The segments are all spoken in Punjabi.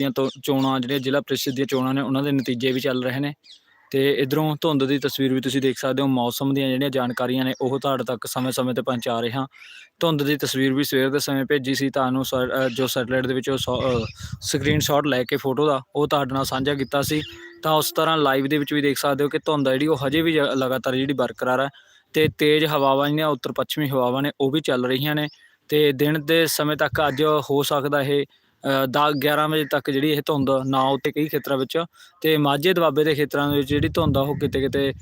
ਦੀਆਂ ਚੋਣਾਂ, ਜਿਹੜੀਆਂ ਜ਼ਿਲ੍ਹਾ ਪ੍ਰੀਸ਼ਦ ਦੀਆਂ ਚੋਣਾਂ ਨੇ, ਉਹਨਾਂ ਦੇ ਨਤੀਜੇ ਵੀ ਚੱਲ ਰਹੇ ਨੇ। ਤੇ ਇਧਰੋਂ ਧੁੰਦ ਦੀ ਤਸਵੀਰ ਵੀ ਤੁਸੀਂ ਦੇਖ ਸਕਦੇ ਹੋ। ਮੌਸਮ ਦੀਆਂ ਜਿਹੜੀਆਂ ਜਾਣਕਾਰੀਆਂ ਨੇ, ਉਹ ਤੁਹਾਡੇ ਤੱਕ ਸਮੇਂ-ਸਮੇਂ ਤੇ ਪਹੁੰਚਾ ਰਹੇ ਹਾਂ। ਧੁੰਦ ਦੀ ਤਸਵੀਰ ਵੀ ਸਵੇਰ ਦੇ ਸਮੇਂ ਭੇਜੀ ਸੀ। ਤੁਹਾਨੂੰ ਸੈ- ਜੋ ਸੈਟਲਾਈਟ ਦੇ ਵਿੱਚੋਂ ਸਕਰੀਨਸ਼ਾਟ ਲੈ ਕੇ ਫੋਟੋ ਦਾ, ਉਹ ਤੁਹਾਡੇ ਨਾਲ ਸਾਂਝਾ ਕੀਤਾ ਸੀ। ਤਾਂ ਉਸ ਤਰ੍ਹਾਂ ਲਾਈਵ ਦੇ ਵਿੱਚ ਵੀ ਦੇਖ ਸਕਦੇ ਹੋ ਕਿ ਧੁੰਦ ਜਿਹੜੀ, ਉਹ ਹਜੇ ਵੀ ਜ- ਲਗਾਤਾਰ ਜਿਹੜੀ ਬਰਕਰਾਰ ਹੈ ਤੇ ਤੇਜ਼ ਹਵਾਵਾਂ ਜਿਹੜੀਆਂ ਉੱਤਰ ਪੱਛਮੀ ਹਵਾਵਾਂ ਨੇ, ਉਹ ਵੀ ਚੱਲ ਰਹੀਆਂ ਨੇ। ਤੇ ਦਿਨ ਦੇ ਸਮੇਂ ਤੱਕ ਅੱਜ ਹੋ ਸਕਦਾ ਇਹ 10 11 ਵਜੇ ਤੱਕ ਜਿਹੜੀ ਇਹ ਧੁੰਦ ਨਾ ਉੱਤੇ ਕਈ ਖੇਤਰਾਂ ਵਿੱਚ, ਤੇ ਮਾਝੇ ਦੁਆਬੇ ਦੇ ਖੇਤਰਾਂ ਦੇ ਵਿੱਚ ਜਿਹੜੀ ਧੁੰਦ ਆ ਉਹ ਕਿਤੇ ਕਿਤੇ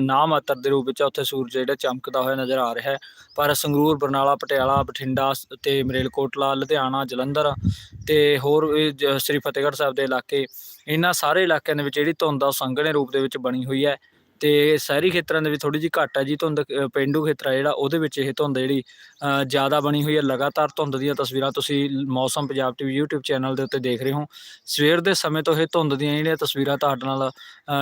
ਨਾ ਮਾਤਰ ਦੇ ਰੂਪ ਵਿੱਚ ਉੱਥੇ ਸੂਰਜ ਜਿਹੜਾ ਚਮਕਦਾ ਹੋਇਆ ਨਜ਼ਰ ਆ ਰਿਹਾ ਹੈ। ਪਰ ਸੰਗਰੂਰ, ਬਰਨਾਲਾ, ਪਟਿਆਲਾ, ਬਠਿੰਡਾ ਸ- ਤੇ ਮਰੇਲਕੋਟਲਾ, ਲੁਧਿਆਣਾ, ਜਲੰਧਰ ਤੇ ਹੋਰ ਵੀ ਜ- ਸ੍ਰੀ ਫਤਿਹਗੜ੍ਹ ਸਾਹਿਬ ਦੇ ਇਲਾਕੇ, ਇਹਨਾਂ ਸਾਰੇ ਇਲਾਕਿਆਂ ਦੇ ਵਿੱਚ ਜਿਹੜੀ ਧੁੰਦ ਆ ਉਹ ਸੰਘਣੇ ਰੂਪ ਦੇ ਵਿੱਚ ਬਣੀ ਹੋਈ ਹੈ। ਅਤੇ ਸ਼ਹਿਰੀ ਖੇਤਰਾਂ ਦੇ ਵਿੱਚ ਥੋੜ੍ਹੀ ਜਿਹੀ ਘੱਟ ਹੈ ਜੀ ਧੁੰਦ ਪੇਂਡੂ ਖੇਤਰ ਹੈ ਜਿਹੜਾ ਉਹਦੇ ਵਿੱਚ ਇਹ ਧੁੰਦ ਜਿਹੜੀ ਜ਼ਿਆਦਾ ਬਣੀ ਹੋਈ ਹੈ। ਲਗਾਤਾਰ ਧੁੰਦ ਦੀਆਂ ਤਸਵੀਰਾਂ ਤੁਸੀਂ ਮੌਸਮ ਪੰਜਾਬ ਟੀਵੀ ਯੂਟਿਊਬ ਚੈਨਲ ਦੇ ਉੱਤੇ ਦੇਖ ਰਹੇ ਹੋ। ਸਵੇਰ ਦੇ ਸਮੇਂ ਤੋਂ ਇਹ ਧੁੰਦ ਦੀਆਂ ਜਿਹੜੀਆਂ ਤਸਵੀਰਾਂ ਤੁਹਾਡੇ ਨਾਲ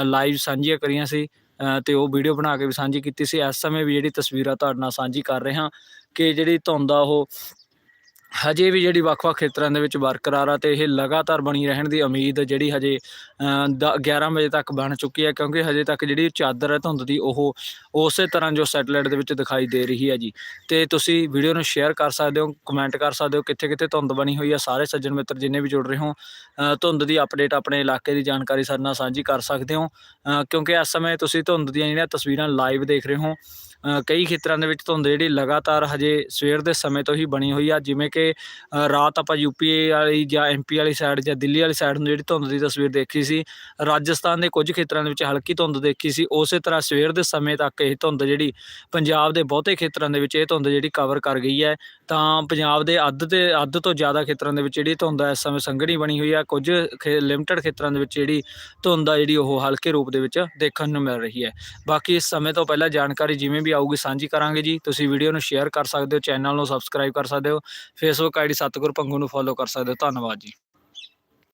ਲਾਈਵ ਸਾਂਝੀਆਂ ਕਰੀਆਂ ਸੀ ਅ, ਤੇ ਉਹ ਵੀਡੀਓ ਬਣਾ ਕੇ ਵੀ ਸਾਂਝੀ ਕੀਤੀ ਸੀ। ਇਸ ਸਮੇਂ ਵੀ ਜਿਹੜੀ ਤਸਵੀਰਾਂ ਤੁਹਾਡੇ ਨਾਲ ਸਾਂਝੀ ਕਰ ਰਹੇ ਹਾਂ ਕਿ ਜਿਹੜੀ ਧੁੰਦ ਆ ਉਹ ਹਜੇ ਵੀ ਜਿਹੜੀ ਵੱਖ-ਵੱਖ ਖੇਤਰਾਂ ਦੇ ਵਿੱਚ ਬਰਕਰਾਰ ਆ ਤੇ ਇਹ ਲਗਾਤਾਰ ਬਣੀ ਰਹਿਣ ਦੀ ਉਮੀਦ ਜਿਹੜੀ ਹਜੇ ਦ 11 ਵਜੇ ਤੱਕ ਬਣ ਚੁੱਕੀ ਹੈ ਕਿਉਂਕਿ ਹਜੇ ਤੱਕ ਜਿਹੜੀ ਚਾਦਰ ਹੈ ਧੁੰਦ ਦੀ ਉਹ ਉਸੇ ਤਰ੍ਹਾਂ ਜੋ ਸੈਟਲਾਈਟ ਦੇ ਵਿੱਚ ਦਿਖਾਈ ਦੇ ਰਹੀ ਹੈ ਜੀ। ਤੇ ਤੁਸੀਂ ਵੀਡੀਓ ਨੂੰ ਸ਼ੇਅਰ ਕਰ ਸਕਦੇ ਹੋ, ਕਮੈਂਟ ਕਰ ਸਕਦੇ ਹੋ ਕਿੱਥੇ ਕਿੱਥੇ ਧੁੰਦ ਬਣੀ ਹੋਈ ਹੈ। ਸਾਰੇ ਸੱਜਣ ਮਿੱਤਰ ਜਿੰਨੇ ਵੀ ਜੁੜ ਰਹੇ ਹੋ ਧੁੰਦ ਦੀ ਅਪਡੇਟ ਆਪਣੇ ਇਲਾਕੇ ਦੀ ਜਾਣਕਾਰੀ ਸਾਡੇ ਨਾਲ ਸਾਂਝੀ ਕਰ ਸਕਦੇ ਹੋ। ਕਿਉਂਕਿ ਇਸ ਸਮੇਂ ਤੁਸੀਂ ਧੁੰਦ ਦੀਆਂ ਜਿਹੜੀਆਂ ਤਸਵੀਰਾਂ ਲਾਈਵ ਦੇਖ ਰਹੇ ਹੋ ਕਈ ਖੇਤਰਾਂ ਦੇ ਵਿੱਚ ਧੁੰਦ ਜਿਹੜੀ ਲਗਾਤਾਰ ਹਜੇ ਸਵੇਰ ਦੇ ਸਮੇਂ ਤੋਂ ਹੀ ਬਣੀ ਹੋਈ ਆ, ਜਿਵੇਂ ਕਿ ਰਾਤ ਆਪਾਂ ਯੂਪੀ ਵਾਲੀ ਜਾਂ ਐਮਪੀ ਵਾਲੀ ਸਾਈਡ ਜਾਂ ਦਿੱਲੀ ਵਾਲੀ ਸਾਈਡ ਨੂੰ ਜਿਹੜੀ ਧੁੰਦ ਦੀ ਤਸਵੀਰ ਦੇਖੀ ਸੀ, ਰਾਜਸਥਾਨ ਦੇ ਕੁਝ ਖੇਤਰਾਂ ਦੇ ਵਿੱਚ ਹਲਕੀ ਧੁੰਦ ਦੇਖੀ ਸੀ, ਉਸੇ ਤਰ੍ਹਾਂ ਸਵੇਰ ਦੇ ਸਮੇਂ ਤੱਕ ਇਹ ਧੁੰਦ ਜਿਹੜੀ ਪੰਜਾਬ ਦੇ ਬਹੁਤੇ ਖੇਤਰਾਂ ਦੇ ਵਿੱਚ ਇਹ ਧੁੰਦ ਜਿਹੜੀ ਕਵਰ ਕਰ ਗਈ ਹੈ। ਤਾਂ ਪੰਜਾਬ ਦੇ ਅੱਧ ਤੇ ਅੱਧ ਤੋਂ ਜ਼ਿਆਦਾ ਖੇਤਰਾਂ ਦੇ ਵਿੱਚ ਜਿਹੜੀ ਧੁੰਦ ਹੈ ਇਸ ਸਮੇਂ ਸੰਘਣੀ ਬਣੀ ਹੋਈ ਆ, ਕੁਝ ਲਿਮਟਿਡ ਖੇਤਰਾਂ ਦੇ ਵਿੱਚ ਜਿਹੜੀ ਧੁੰਦ ਆ ਜਿਹੜੀ ਉਹ ਹਲਕੇ ਰੂਪ ਦੇ ਵਿੱਚ ਦੇਖਣ ਨੂੰ ਮਿਲ ਰਹੀ ਹੈ। ਬਾਕੀ ਇਸ ਸਮੇਂ ਤੋਂ ਪਹਿਲਾਂ ਜਾਣਕਾਰੀ ਜਿਵੇਂ ਵੀ ਆਊਗੀ, ਸਾਂਝੀ ਕਰਾਂਗੇ ਜੀ। ਤੁਸੀਂ ਵੀਡੀਓ ਨੂੰ ਸ਼ੇਅਰ ਕਰ ਸਕਦੇ ਹੋ ਚੈਨਲ ਨੂੰ ਸਬਸਕ੍ਰਾਈਬ ਕਰ ਸਕਦੇ ਹੋ। ਫੇਸਬੁੱਕ ਆਈਡੀ ਸਤਗੁਰ ਪੰਗੂ ਨੂੰ ਫੋਲੋ ਕਰ ਸਕਦੇ ਹੋ। ਧੰਨਵਾਦ ਜੀ।